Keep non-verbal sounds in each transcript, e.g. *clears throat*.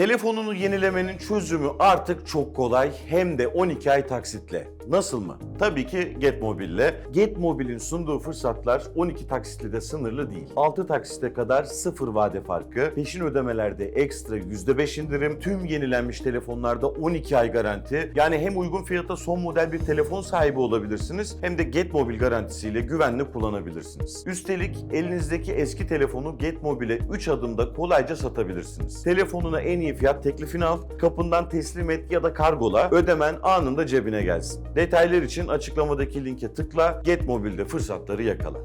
Telefonunu yenilemenin çözümü artık çok kolay hem de 12 ay taksitle. Nasıl mı? Tabii ki Getmobil'le. Getmobil'in sunduğu fırsatlar 12 taksitle de sınırlı değil. 6 taksite kadar sıfır vade farkı, peşin ödemelerde ekstra %5 indirim, tüm yenilenmiş telefonlarda 12 ay garanti. Yani hem uygun fiyata son model bir telefon sahibi olabilirsiniz hem de Getmobil garantisiyle güvenli kullanabilirsiniz. Üstelik elinizdeki eski telefonu Getmobil'e 3 adımda kolayca satabilirsiniz. Telefonuna en iyi fiyat teklifini al, kapından teslim et ya da kargola, ödemen anında cebine gelsin. Detaylar için açıklamadaki linke tıkla, Getmobil'de fırsatları yakala.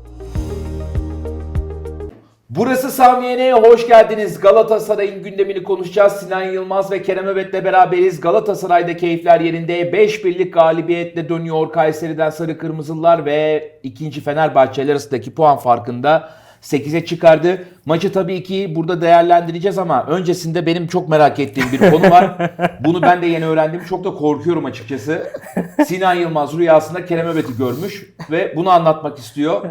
Burası Samiye'ne hoş geldiniz. Galatasaray'ın gündemini konuşacağız. Sinan Yılmaz ve Kerem Öbet'le beraberiz. Galatasaray'da keyifler yerinde. 5 birlik galibiyetle dönüyor Kayseri'den Sarı Kırmızılar ve ikinci Fenerbahçe arasındaki puan farkında 8'e çıkardı. Maçı tabii ki burada değerlendireceğiz ama öncesinde benim çok merak ettiğim bir konu var. *laughs* Bunu ben de yeni öğrendim. Çok da korkuyorum açıkçası. Sinan Yılmaz rüyasında Kerem Öbet'i görmüş ve bunu anlatmak istiyor.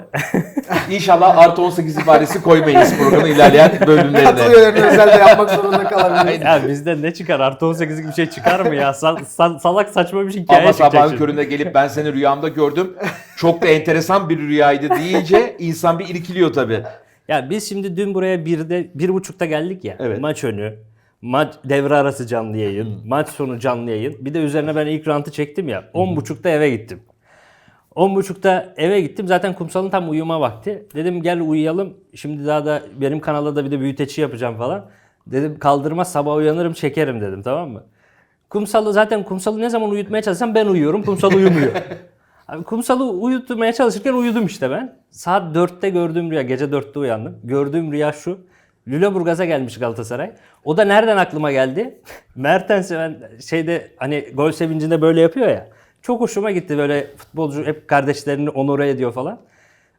İnşallah artı 18 ibaresi koymayız programın ilerleyen bölümlerine. Katılıyorum özelde yapmak zorunda kalabiliriz. Ya bizden ne çıkar? Artı 18'lik bir şey çıkar mı ya? Sal- sal- salak saçma bir şey hikaye Ama çıkacak sabahın şimdi. köründe gelip ben seni rüyamda gördüm. Çok da enteresan bir rüyaydı deyince insan bir irkiliyor tabii. Ya biz şimdi dün buraya birde, bir buçukta geldik ya. Evet. Maç önü. Maç devre arası canlı yayın. Maç sonu canlı yayın. Bir de üzerine ben ilk rantı çektim ya. On buçukta eve gittim. On buçukta eve gittim. Zaten kumsalın tam uyuma vakti. Dedim gel uyuyalım. Şimdi daha da benim kanalda da bir de büyüteci yapacağım falan. Dedim kaldırma sabah uyanırım çekerim dedim tamam mı? Kumsalı zaten kumsalı ne zaman uyutmaya çalışsam ben uyuyorum. Kumsal uyumuyor. *laughs* Abi kumsalı uyutmaya çalışırken uyudum işte ben. Saat 4'te gördüğüm rüya, gece 4'te uyandım. Gördüğüm rüya şu. Lüleburgaz'a gelmiş Galatasaray. O da nereden aklıma geldi? *laughs* Mertens'i ben şeyde hani gol sevincinde böyle yapıyor ya. Çok hoşuma gitti böyle futbolcu hep kardeşlerini onore ediyor falan.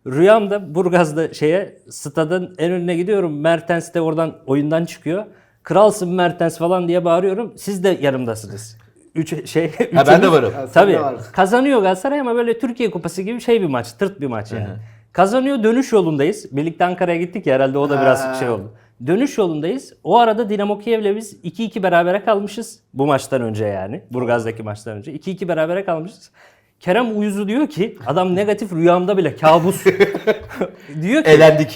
Rüyamda Burgaz'da şeye stadın en önüne gidiyorum. Mertens de oradan oyundan çıkıyor. Kralsın Mertens falan diye bağırıyorum. Siz de yanımdasınız. Üç şey. *laughs* Ha ben de varım. sen Tabii. de. Kazanıyor Galatasaray ama böyle Türkiye Kupası gibi şey bir maç. Tırt bir maç yani. Kazanıyor dönüş yolundayız. Birlikte Ankara'ya gittik ya herhalde o da biraz Ha. şey oldu. Dönüş yolundayız. O arada Dinamo Kiev'le biz 2-2 berabere kalmışız. Bu maçtan önce yani. Burgaz'daki maçtan önce. 2-2 berabere kalmışız. Kerem Uyuz'u diyor ki adam negatif rüyamda bile kabus. *laughs* *laughs* diyor ki Elendik.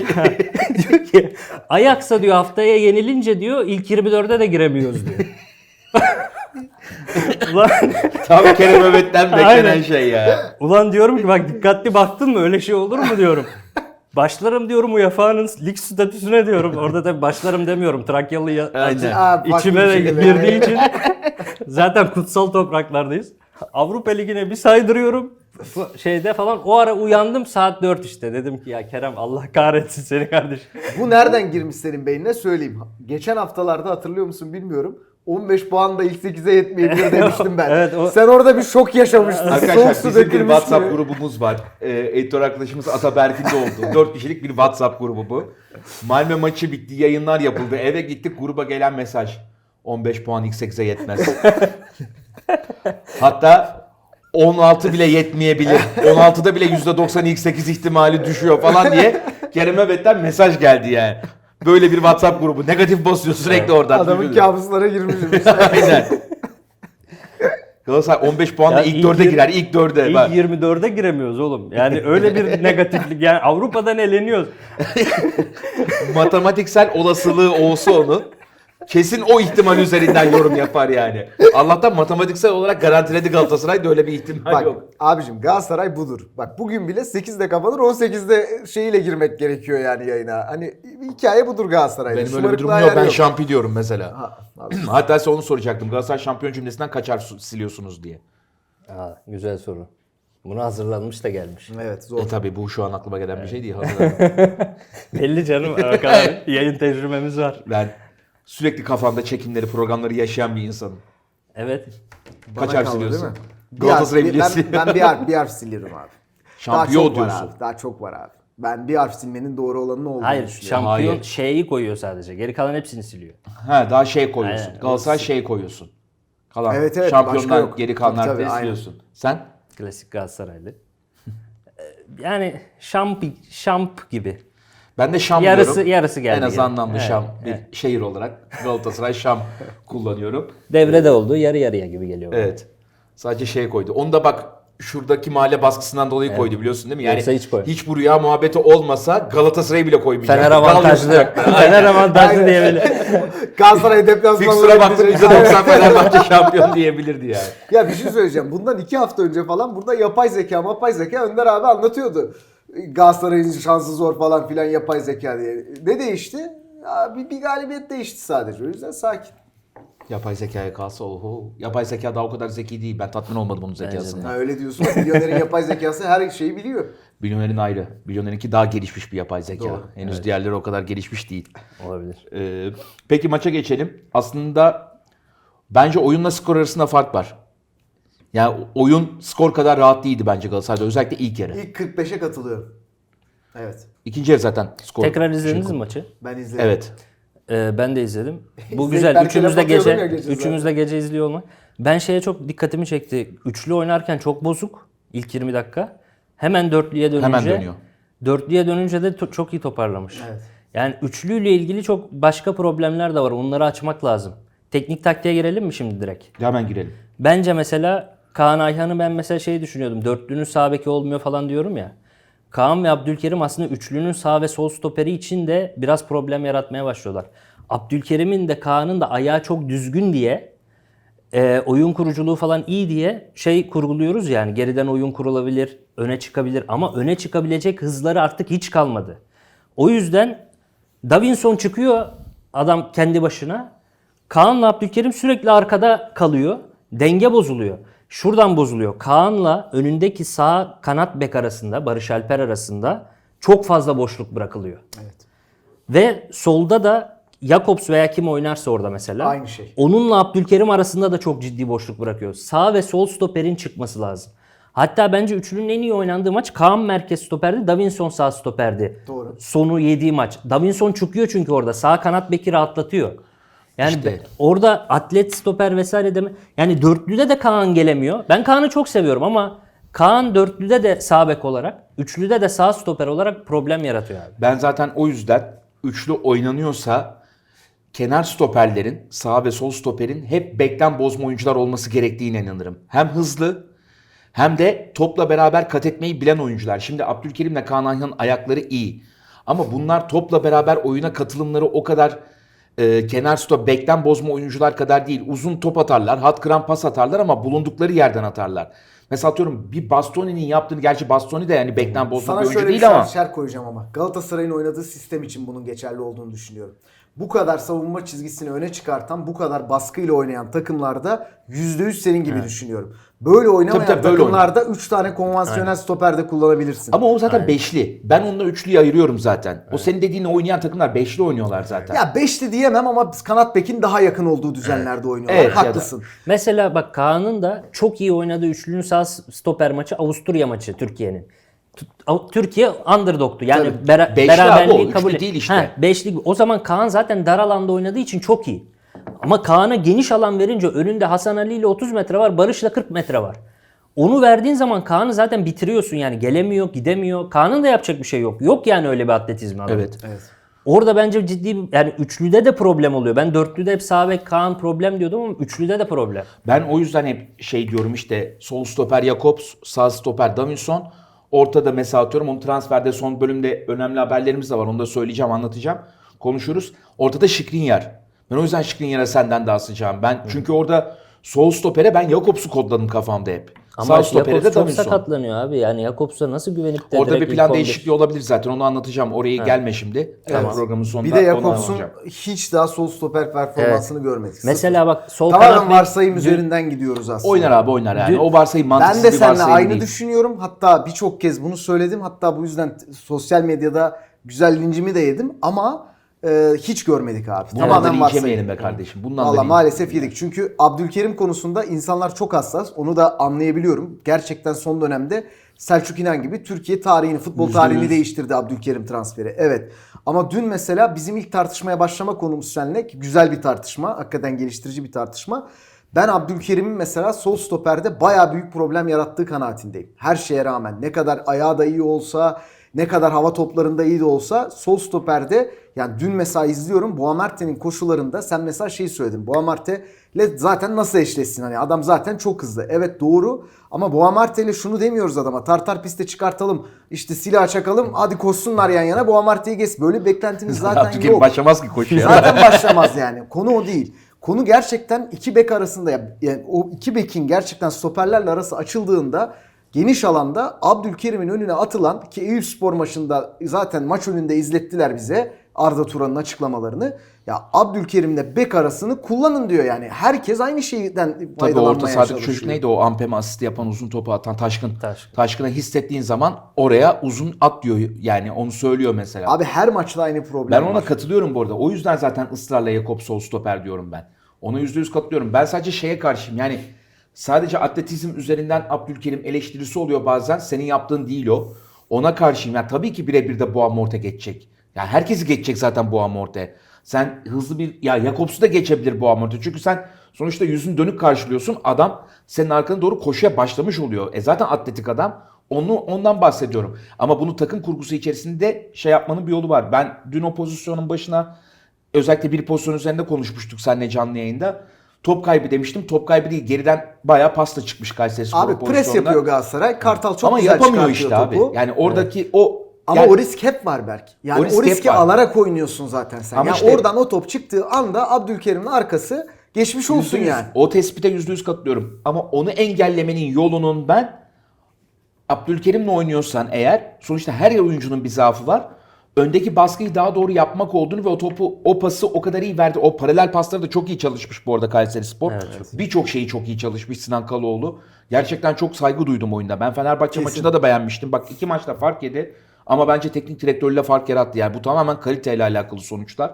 diyor ki Ajax'a diyor haftaya yenilince diyor ilk 24'e de giremiyoruz diyor. *laughs* Ulan, Tam Kerem Öbet'ten beklenen Aynen. şey ya. ulan diyorum ki bak dikkatli baktın mı öyle şey olur mu diyorum. Başlarım diyorum UEFA'nın lig statüsüne diyorum. Orada tabii başlarım demiyorum. Trakyalı ya- Aynen. Aa, içime bir de girdiği için zaten kutsal topraklardayız. Avrupa Ligi'ne bir saydırıyorum. Şeyde falan o ara uyandım saat 4 işte. Dedim ki ya Kerem Allah kahretsin seni kardeşim. Bu nereden girmiş senin beynine söyleyeyim. Geçen haftalarda hatırlıyor musun bilmiyorum. 15 puan da ilk 8'e yetmeyebilir *laughs* demiştim ben. Evet, o- Sen orada bir şok yaşamıştın. Soğuk Arkadaşlar su bizim bir WhatsApp gibi. grubumuz var. Ee, editör arkadaşımız Ataberk'in de olduğu. *laughs* 4 kişilik bir WhatsApp grubu bu. Malmö maçı bitti, yayınlar yapıldı. Eve gittik, gruba gelen mesaj. 15 puan ilk 8'e yetmez. *laughs* Hatta 16 bile yetmeyebilir. 16'da bile %90 ilk 8 ihtimali düşüyor falan diye Kerem Öbet'ten mesaj geldi yani. Böyle bir WhatsApp grubu. Negatif basıyor sürekli oradan. Adamın Üzülüyor. kabuslara girmişim. *laughs* Aynen. Galatasaray 15 puanla Ya ilk ilk 4'e yir- girer. ilk 4'e. İlk Bak. 24'e giremiyoruz oğlum. Yani öyle bir *laughs* negatiflik. Yani Avrupa'dan eleniyoruz. *laughs* matematiksel olasılığı olsa onun kesin o ihtimal üzerinden yorum yapar yani. Allah'tan matematiksel olarak garantiledi Galatasaray'da öyle bir ihtimal Bak yok. abicim Galatasaray budur. Bak bugün bile 8'de kapanır 18'de şeyiyle girmek gerekiyor yani yayına. Hani hikaye budur Galatasaray'da. Benim öyle bir durumum yok. Ben şampi diyorum mesela. Ha. Hatta size onu soracaktım. Galatasaray şampiyon cümlesinden kaçar su- siliyorsunuz diye. Aa, güzel soru. Buna hazırlanmış da gelmiş. Evet zor. E tabi bu şu an aklıma gelen bir şey değil. Hazırladım. *laughs* Belli canım. kadar *laughs* yayın tecrübemiz var. ben sürekli kafamda çekimleri, programları yaşayan bir insanım. Evet. Bana Kaç harf siliyorsun? değil mi? Bir Galatasaray. Ben, ben bir harf, bir harf siliyorum abi. *laughs* Şampiyon daha çok diyorsun. Var abi, daha çok var abi. Ben bir harf silmenin doğru olanı ne olduğunu Hayır düşünüyorum. şampiyon Hayır. şeyi koyuyor sadece. Geri kalan hepsini siliyor. Ha daha şey koyuyorsun. Aynen. Galatasaray şey koyuyorsun. Kalan Evet, evet, başka şampiyonlar yok. geri Tabii, kalanlar tabii, diye aynen. siliyorsun. Sen? Klasik Galatasaraylı. *laughs* Ee, yani şamp, şamp gibi. Ben de Şam Yarısı- diyorum. yarısı geldi En az yani. anlamlı Evet, Şam bir evet. şehir olarak Galatasaray Şam *laughs* kullanıyorum. Devrede olduğu yarı yarıya gibi geliyor. bana. Evet. Sadece şey koydu. Onu da bak şuradaki mahalle baskısından dolayı koydu biliyorsun değil mi? Yani Yoksa hiç koy. hiç bu rüya muhabbeti olmasa Galatasaray'ı bile koymayacak. Fener avantajlı. *laughs* Fener avantajlı diyebilir. *laughs* Galatasaray deplasmanına Fikstüre baktım gidecek. *laughs* %90 Fenerbahçe şampiyon diyebilirdi yani. Ya bir şey söyleyeceğim. Bundan iki hafta önce falan burada yapay zeka, yapay zeka Önder abi anlatıyordu. Galatasaray'ın şansı zor falan filan yapay zeka diye. Ne değişti? Ya bir, bir galibiyet değişti sadece. O yüzden sakin. Yapay zekaya kalsa oho. Yapay zeka daha o kadar zeki değil. Ben tatmin olmadım onun zekasından. Ha, öyle diyorsun. Milyonerin *laughs* yapay zekası her şeyi biliyor. Milyonerin ayrı. Milyonerinki daha gelişmiş bir yapay zeka. Doğru. Henüz diğerleri o kadar gelişmiş değil. Olabilir. Ee, peki maça geçelim. Aslında bence oyunla skor arasında fark var. Yani oyun skor kadar rahat değildi bence Galatasaray'da. Özellikle ilk yarı. İlk 45'e katılıyorum. Evet. İkinci yarı zaten skor. Tekrar izlediniz mi maçı? Ben izledim. Evet. Ee, ben de izledim. *laughs* Bu güzel. Üçümüz de ya gece, gece üçümüz de gece izliyor olmak. Ben şeye çok dikkatimi çekti. Üçlü oynarken çok bozuk ilk 20 dakika. Hemen dörtlüye dönünce. Hemen dönüyor. Dörtlüye dönünce de to- çok iyi toparlamış. Evet. Yani üçlüyle ilgili çok başka problemler de var. Onları açmak lazım. Teknik taktiğe girelim mi şimdi direkt? Hemen girelim. Bence mesela Kaan Ayhan'ı ben mesela şey düşünüyordum. Dörtlünün sağ beki olmuyor falan diyorum ya. Kaan ve Abdülkerim aslında üçlünün sağ ve sol stoperi için de biraz problem yaratmaya başlıyorlar. Abdülkerim'in de Kaan'ın da ayağı çok düzgün diye e, oyun kuruculuğu falan iyi diye şey kurguluyoruz yani geriden oyun kurulabilir, öne çıkabilir ama öne çıkabilecek hızları artık hiç kalmadı. O yüzden Davinson çıkıyor adam kendi başına. Kaan'la Abdülkerim sürekli arkada kalıyor. Denge bozuluyor. Şuradan bozuluyor. Kaan'la önündeki sağ kanat bek arasında, Barış Alper arasında çok fazla boşluk bırakılıyor. Ve solda da Jakobs veya kim oynarsa orada mesela. Aynı şey. Onunla Abdülkerim arasında da çok ciddi boşluk bırakıyor. Sağ ve sol stoperin çıkması lazım. Hatta bence üçlünün en iyi oynandığı maç Kaan merkez stoperdi, Davinson sağ stoperdi. Doğru. Sonu yediği maç. Davinson çıkıyor çünkü orada. Sağ kanat beki rahatlatıyor. Yani İşte. orada atlet stoper vesaire deme. Yani dörtlüde de Kaan gelemiyor. Ben Kaan'ı çok seviyorum ama Kaan dörtlüde de sağ bek olarak, üçlüde de sağ stoper olarak problem yaratıyor abi. Ben zaten o yüzden üçlü oynanıyorsa kenar stoperlerin, sağ ve sol stoperin hep bekten bozma oyuncular olması gerektiğine inanırım. Hem hızlı hem de topla beraber kat etmeyi bilen oyuncular. Şimdi Abdülkerim'le Kaan Ayhan'ın ayakları iyi. Ama bunlar topla beraber oyuna katılımları o kadar e, kenar stop, bekten bozma oyuncular kadar değil. Uzun top atarlar, hat kıran pas atarlar ama bulundukları yerden atarlar. Mesela atıyorum bir Bastoni'nin yaptığını, gerçi Bastoni de yani bekten bozma Sana bir oyuncu şöyle bir değil ama. şer koyacağım ama. Galatasaray'ın oynadığı sistem için bunun geçerli olduğunu düşünüyorum. Bu kadar savunma çizgisini öne çıkartan, bu kadar baskıyla oynayan takımlarda %100 senin gibi düşünüyorum. Böyle oynamayan Tabii tabii, böyle takımlarda 3 tane konvansiyonel stoper de kullanabilirsin. Ama o zaten beşli. Ben onunla üçlüyü ayırıyorum zaten. O senin dediğin oynayan takımlar beşli oynuyorlar zaten. ya 5'li diyemem ama biz kanat bekin daha yakın olduğu düzenlerde oynuyorlar. Evet, ya da- Haklısın. Mesela bak Kaan'ın da çok iyi oynadığı üçlünün sağ stoper maçı Avusturya maçı Türkiye'nin. Türkiye underdog'tu. Yani Tabii. bera- Beşli beraberliği abi o, üçlü kabul değil işte. Ha, beşli. O zaman Kaan zaten dar alanda oynadığı için çok iyi. Ama Kaan'a geniş alan verince önünde Hasan Ali ile 30 metre var, Barış'la 40 metre var. Onu verdiğin zaman Kaan'ı zaten bitiriyorsun yani. Gelemiyor, gidemiyor. Kaan'ın da yapacak bir şey yok. Yok yani öyle bir atletizmi adamın. Evet. Evet. Orada bence ciddi bir- yani üçlüde de problem oluyor. Ben dörtlüde hep sağ bek Kaan problem diyordum ama üçlüde de problem. Ben o yüzden hep şey diyorum işte sol stoper Jakobs, sağ stoper Davinson. Ortada mesela atıyorum onu transferde son bölümde önemli haberlerimiz de var. Onu da söyleyeceğim, anlatacağım. Konuşuruz. Ortada Şikrinyar. Ben o yüzden Şikrinyar'a senden daha sıcağım. Ben çünkü orada sol stopere ben Jakobs'u kodladım kafamda hep. Ama sağ Jakobs de çok Davinson. sakatlanıyor abi. Yani Jakobs'a nasıl güvenip de Orada direkt bir ilk plan 11 değişikliği olabilir zaten. Onu anlatacağım. Oraya gelme şimdi. Evet. Programın sonunda Bir de onu Jakobs'un anlatacağım. hiç daha sol stoper performansını görmedik. Sıfır. Mesela bak sol Tamamen kanat bek- varsayım üzerinden gidiyoruz aslında. Oynar abi oynar yani. Dün- o varsayım mantıksız Ben de bir seninle varsayım aynı değil. düşünüyorum. Hatta birçok kez bunu söyledim. Hatta bu yüzden t- sosyal medyada güzel lincimi de yedim. Ama e, hiç görmedik abi. Da Tamamen yemeyelim be kardeşim. Bundan da Valla linç- maalesef yedik. Çünkü Abdülkerim konusunda insanlar çok hassas. Onu da anlayabiliyorum. Gerçekten son dönemde Selçuk İnan gibi Türkiye tarihini, futbol tarihini değiştirdi Abdülkerim transferi. Evet. Ama dün mesela bizim ilk tartışmaya başlama konumuz seninle. ki Güzel bir tartışma. Hakikaten geliştirici bir tartışma. Ben Abdülkerim'in mesela sol stoperde baya büyük problem yarattığı kanaatindeyim. Her şeye rağmen ne kadar ayağı da iyi olsa, ne kadar hava toplarında iyi de olsa sol stoperde yani dün mesela izliyorum Boamarte'nin koşularında sen mesela şeyi söyledin. Boamarte ile zaten nasıl eşleşsin? Hani adam zaten çok hızlı. Evet doğru ama Boamarte ile şunu demiyoruz adama. Tartar piste çıkartalım. işte silah çakalım. Hadi koşsunlar yan yana. Boamarte'yi geç. Böyle beklentimiz *laughs* zaten yok. başlamaz ki koşuya. Zaten *laughs* başlamaz yani. Konu o değil. Konu gerçekten iki bek arasında ya- yani o iki bekin gerçekten stoperlerle arası açıldığında geniş alanda Abdülkerim'in önüne atılan ki Eyüp Spor maçında zaten maç önünde izlettiler bize Arda Turan'ın açıklamalarını. Ya Abdülkerim'le bek arasını kullanın diyor yani. Herkes aynı şeyden Tabii faydalanmaya orta sahadaki çalışıyor. çocuk neydi o Ampem asisti yapan uzun topu atan Taşkın. Taşkın. Taşkın'a hissettiğin zaman oraya uzun at diyor yani onu söylüyor mesela. Abi her maçta aynı problem ben ona var. katılıyorum bu arada. O yüzden zaten ısrarla Jakob sol stoper diyorum ben. Ona yüzde yüz katılıyorum. Ben sadece şeye karşıyım yani sadece atletizm üzerinden Abdülkerim eleştirisi oluyor bazen. Senin yaptığın değil o. Ona karşıyım. Yani tabii ki birebir de Boğa Morte geçecek. Yani herkesi geçecek zaten Boğa Morte. Sen hızlı bir ya Jakobs'u da geçebilir Boğa Morte. Çünkü sen sonuçta yüzün dönük karşılıyorsun. Adam senin arkana doğru koşuya başlamış oluyor. E zaten atletik adam. Onu ondan bahsediyorum. Ama bunu takım kurgusu içerisinde şey yapmanın bir yolu var. Ben dün o pozisyonun başına özellikle bir pozisyon üzerinde konuşmuştuk seninle canlı yayında. Top kaybı demiştim. Top kaybı değil. Geriden bayağı pasta çıkmış Kayseri Spor Abi pres yapıyor Galatasaray. Kartal çok Ama güzel yapamıyor işte topu. abi. Yani oradaki o Ama yani- o risk hep var Berk. Yani O o, risk hep riski alarak oynuyorsun zaten sen. Ama ya işte- oradan o top çıktığı anda Abdülkerim'in arkası geçmiş olsun Yüzde yüz. yani. O tespite yüzde yüz katılıyorum. Ama onu engellemenin yolunun ben Abdülkerim'le oynuyorsan eğer sonuçta her oyuncunun bir zaafı var. Öndeki baskıyı daha doğru yapmak olduğunu ve o topu o pası o kadar iyi verdi. O paralel pasları da çok iyi çalışmış bu arada Kayseri Spor. Birçok şeyi çok iyi çalışmış Sinan Kaloğlu. Gerçekten çok saygı duydum oyunda. Ben Fenerbahçe maçında da beğenmiştim. Bak iki maçta fark yedi. Ama bence teknik direktörle fark yarattı. Yani bu tamamen kaliteyle alakalı sonuçlar.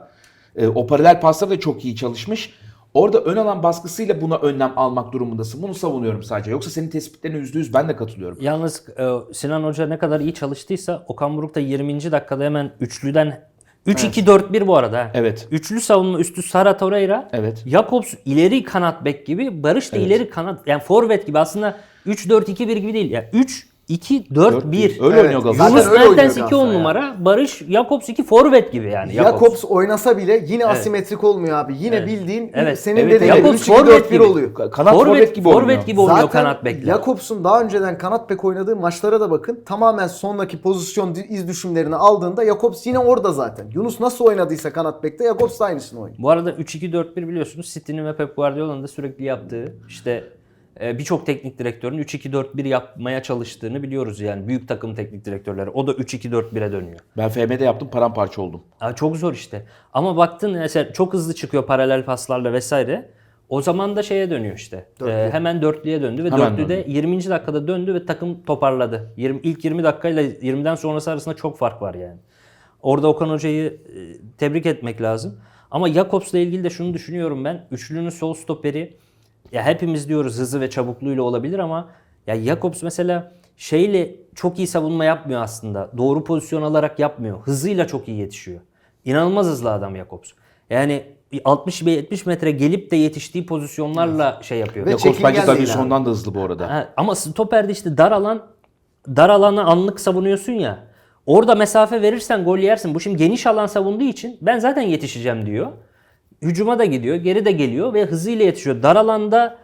Ee, o paralel paslar da çok iyi çalışmış. Orada ön alan baskısıyla buna önlem almak durumundasın. Bunu savunuyorum sadece. Yoksa senin tespitlerine %100 ben de katılıyorum. Yalnız e, Sinan Hoca ne kadar iyi çalıştıysa Okan Buruk da 20. dakikada hemen üçlüden 3-2-4-1 bu arada. Evet. Üçlü savunma üstü Sara Torreira. Evet. Jakobs ileri kanat bek gibi. Barış da ileri kanat yani forvet gibi aslında 3-4-2-1 gibi değil. Yani 3 2 4 1. Öyle Evet. oynuyor Galatasaray. Zaten Yunus öyle oynuyor Mertens 2 10 Galatasaray numara. Barış Jakobs 2 forvet gibi yani. Jakobs oynasa bile yine asimetrik olmuyor abi. Yine Evet. bildiğin Evet. senin Evet, dediğin evet. gibi Jakobs 3 2 4 forvet 1 gibi. oluyor. Kanat forvet gibi oynuyor. Forvet gibi oynuyor Zaten kanat bekler. Jakobs'un daha önceden kanat bek oynadığı maçlara da bakın. Tamamen sondaki pozisyon di- iz düşümlerini aldığında Jakobs yine orada zaten. Yunus nasıl oynadıysa kanat bekte Jakobs da aynısını oynuyor. Bu arada 3-2-4-1 biliyorsunuz City'nin ve Pep Guardiola'nın da sürekli yaptığı işte birçok teknik direktörün 3-2-4-1 yapmaya çalıştığını biliyoruz yani büyük takım teknik direktörleri. O da 3-2-4-1'e dönüyor. Ben FM'de yaptım paramparça oldum. Abi çok zor işte. Ama baktın mesela çok hızlı çıkıyor paralel paslarla vesaire. O zaman da şeye dönüyor işte. Dörtlü. Ee, hemen dörtlüye döndü ve Hemen dörtlüde döndü. 20. dakikada döndü ve takım toparladı. 20, ilk 20 dakikayla 20'den sonrası arasında çok fark var yani. Orada Okan Hoca'yı e, tebrik etmek lazım. Ama Jakobs'la ilgili de şunu düşünüyorum ben. Üçlünün sol stoperi ya hepimiz diyoruz hızı ve çabukluğuyla olabilir ama ya Jakobs mesela şeyle çok iyi savunma yapmıyor aslında. Doğru pozisyon alarak yapmıyor. Hızıyla çok iyi yetişiyor. İnanılmaz hızlı adam Jakobs. Yani 60-70 metre gelip de yetiştiği pozisyonlarla şey yapıyor. Ve Jakobs bence değil Davinson'dan da hızlı bu arada. Ha, ama stoperde işte dar alan dar alanı anlık savunuyorsun ya. Orada mesafe verirsen gol yersin. Bu şimdi geniş alan savunduğu için ben zaten yetişeceğim diyor. Hücuma da gidiyor, geri de geliyor ve hızıyla yetişiyor. Dar alanda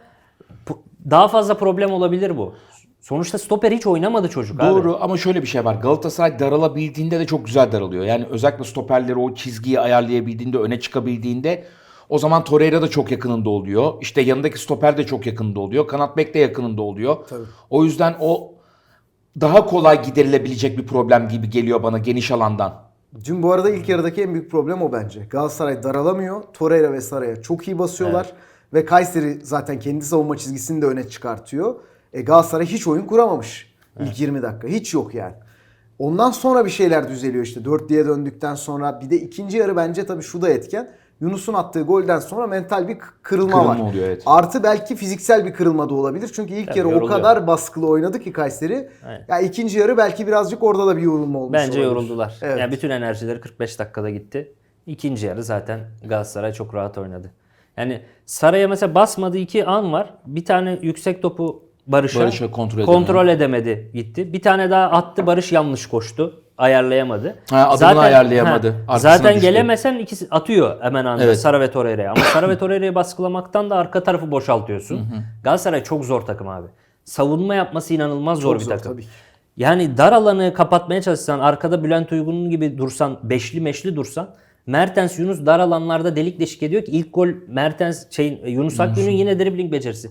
daha fazla problem olabilir bu. Sonuçta stoper hiç oynamadı çocuk abi. Doğru ama şöyle bir şey var. Galatasaray daralabildiğinde de çok güzel daralıyor. Yani özellikle stoperleri o çizgiyi ayarlayabildiğinde, öne çıkabildiğinde o zaman Torreira da çok yakınında oluyor. İşte yanındaki stoper de çok yakınında oluyor. Kanat bek de yakınında oluyor. O yüzden o daha kolay giderilebilecek bir problem gibi geliyor bana geniş alandan. Dün bu arada ilk yarıdaki en büyük problem o bence. Galatasaray daralamıyor. Torreira ve Saray'a çok iyi basıyorlar. Ve Kayseri zaten kendi savunma çizgisini de öne çıkartıyor. E Galatasaray hiç oyun kuramamış. İlk 20 dakika. Hiç yok yani. Ondan sonra bir şeyler düzeliyor işte. 4'lüye döndükten sonra. Bir de ikinci yarı bence tabii şu da etken. Yunus'un attığı golden sonra mental bir kırılma, Kırılma var. oluyor, evet. Artı belki fiziksel bir kırılma da olabilir. Çünkü ilk Tabii, yarı o yoruluyor. kadar baskılı oynadı ki Kayseri. Aynen. Ya ikinci yarı belki birazcık orada da bir yorulma olmuş Bence olabilir. yoruldular. Evet. Yani bütün enerjileri 45 dakikada gitti. İkinci yarı zaten Galatasaray çok rahat oynadı. Yani Saray'a mesela basmadığı iki an var. Bir tane yüksek topu Barış'a Barış'a kontrol edemedi. kontrol edemedi gitti. Bir tane daha attı Barış yanlış koştu. ayarlayamadı. Ha, adımını ayarlayamadı. Arkasına zaten düştü. gelemesen ikisi atıyor hemen anda Evet. Sara ve Torreira'ya. Ama Sara ve Torreira'yı baskılamaktan da arka tarafı boşaltıyorsun. Galatasaray çok zor takım abi. Savunma yapması inanılmaz zor bir takım. tabii ki. Yani dar alanı kapatmaya çalışsan, arkada Bülent Uygun gibi dursan, beşli meşli dursan Mertens Yunus dar alanlarda delik deşik ediyor ki ilk gol Mertens şey Yunus Akgün'ün yine dribbling becerisi.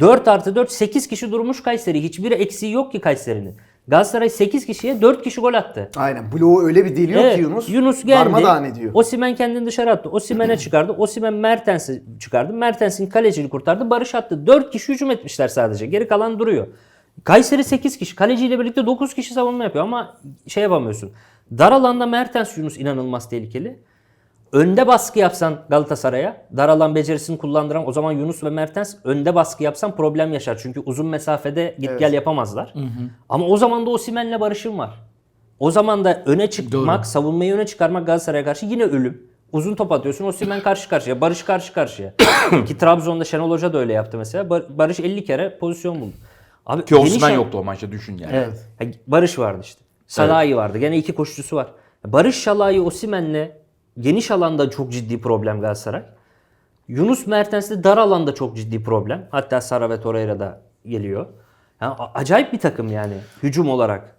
4 artı 4 8 kişi durmuş Kayseri. Hiçbir eksiği yok ki Kayseri'nin. Galatasaray 8 kişiye 4 kişi gol attı. Aynen. Bloğu öyle bir deliyor Evet, ki Yunus. Yunus geldi. Darmadağın ediyor. Osimhen kendini dışarı attı. Osimhen'e *clears throat* çıkardı. Osimhen Mertens'i çıkardı. Mertens'in kaleciliği kurtardı. Barış attı. 4 kişi hücum etmişler sadece. Geri kalan duruyor. Kayseri 8 kişi. Kaleciyle birlikte 9 kişi savunma yapıyor ama şey yapamıyorsun. Dar alanda Mertens Yunus inanılmaz tehlikeli. Önde baskı yapsan Galatasaray'a, dar alan becerisini kullandıran o zaman Yunus ve Mertens önde baskı yapsan problem yaşar. Çünkü uzun mesafede git gel yapamazlar. Ama o zaman da Osimhen'le Barış'ın var. O zaman da öne çıkmak, savunmayı öne çıkarmak Galatasaray'a karşı yine ölüm. Uzun top atıyorsun. Osimhen karşı karşıya, Barış karşı karşıya. *coughs* Ki Trabzon'da Şenol Hoca da öyle yaptı mesela. Bar- Barış 50 kere pozisyon buldu. Abi Ki an- yoktu o maçta düşün yani. Evet. Barış vardı işte. Salahi vardı. Gene iki koşucusu var. Barış Şalahi Osimen'le geniş alanda çok ciddi problem Galatasaray. Yunus Mertens'le dar alanda çok ciddi problem. Hatta Sara ve Torreira da geliyor. Yani acayip bir takım yani hücum olarak.